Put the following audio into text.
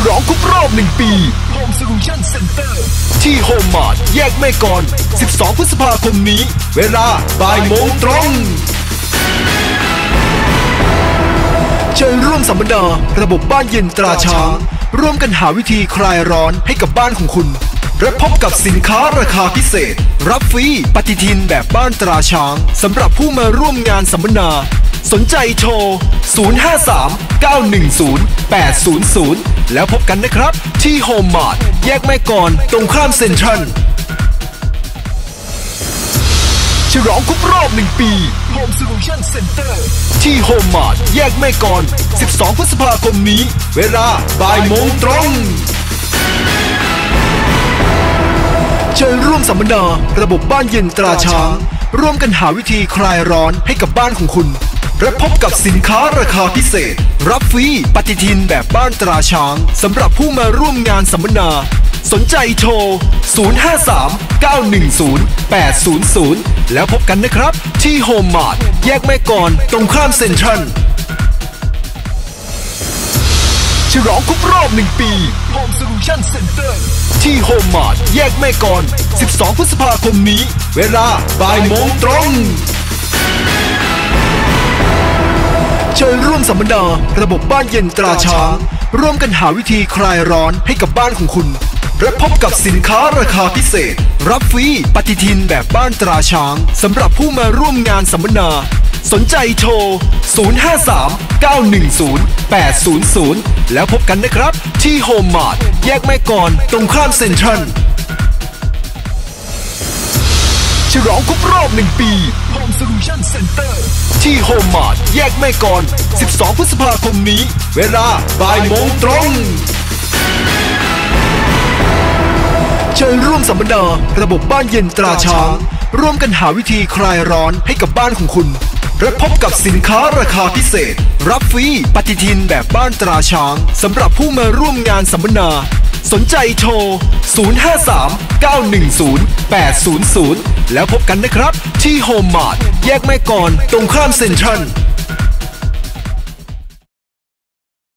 ฉลองครบรอบหนึ่งปี Home Solution Center ที่โฮมมาร์ทแยกแม่กล12 พฤษภาคมนี้ เวลาบ่ายโมงตรงเชิญร่วมสัมมนาระบบบ้านเย็นตราช้างร่วมกันหาวิธีคลายร้อนให้กับบ้านของคุณ และพบกับสินค้าราคาพิเศษ รับฟรีปฏิทินแบบบ้านตราช้างสำหรับผู้มาร่วมงานสัมมนา สนใจโทร 053 910 800 แล้วพบกันนะครับ ที่โฮมมาร์ทแยกแม่กลตรงข้ามเซ็นทรัลฉลองครบรอบหนึ่งปี Home Solution Center ที่โฮมมาร์ทแยกแม่กล12 พฤษภาคมนี้ เวลาบ่ายโมงตรง เชิญร่วมสัมมนา ระบบบ้านเย็นตราช้าง ร่วมกันหาวิธีคลายร้อนให้กับบ้านของคุณ และพบกับสินค้าราคาพิเศษ รับฟรีปฏิทินแบบบ้านตราช้างสำหรับผู้มาร่วมงานสัมมนา สนใจโทร 053 910 800 แล้วพบกันนะครับ ที่โฮมมาร์ทแยกแม่กลตรงข้ามเซ็นทรัล ลองครบรอบหนึ่งปี Home Solution Center ที่โฮมมาร์ทแยกแม่กล12 พฤษภาคมนี้ เวลาบ่ายโมงตรงเชิญร่วมสัมมนาระบบบ้านเย็นตราช้าง ร่วมกันหาวิธีคลายร้อนให้กับบ้านของคุณ และพบกับสินค้าราคาพิเศษ รับฟรีปฏิทินแบบบ้านตราช้างสำหรับผู้มาร่วมงานสัมมนา สนใจโทร 053 910 800 แล้วพบกันนะครับ ที่โฮมมาร์ทแยกแม่กลตรงข้ามเซ็นทรัลฉลองครบรอบหนึ่งปี Home Solution Center ที่โฮมมาร์ทแยกแม่กล12 พฤษภาคมนี้ เวลาบ่ายโมงตรง เชิญร่วมสัมมนา ระบบบ้านเย็นตราช้าง ร่วมกันหาวิธีคลายร้อนให้กับบ้านของคุณ และพบกับสินค้าราคาพิเศษ รับฟรีปฏิทินแบบบ้านตราช้างสำหรับผู้มาร่วมงานสัมมนา สนใจโทร 053 910 800 แล้วพบกันนะครับ ที่โฮมมาร์ทแยกแม่กลตรงข้ามเซ็นทรัล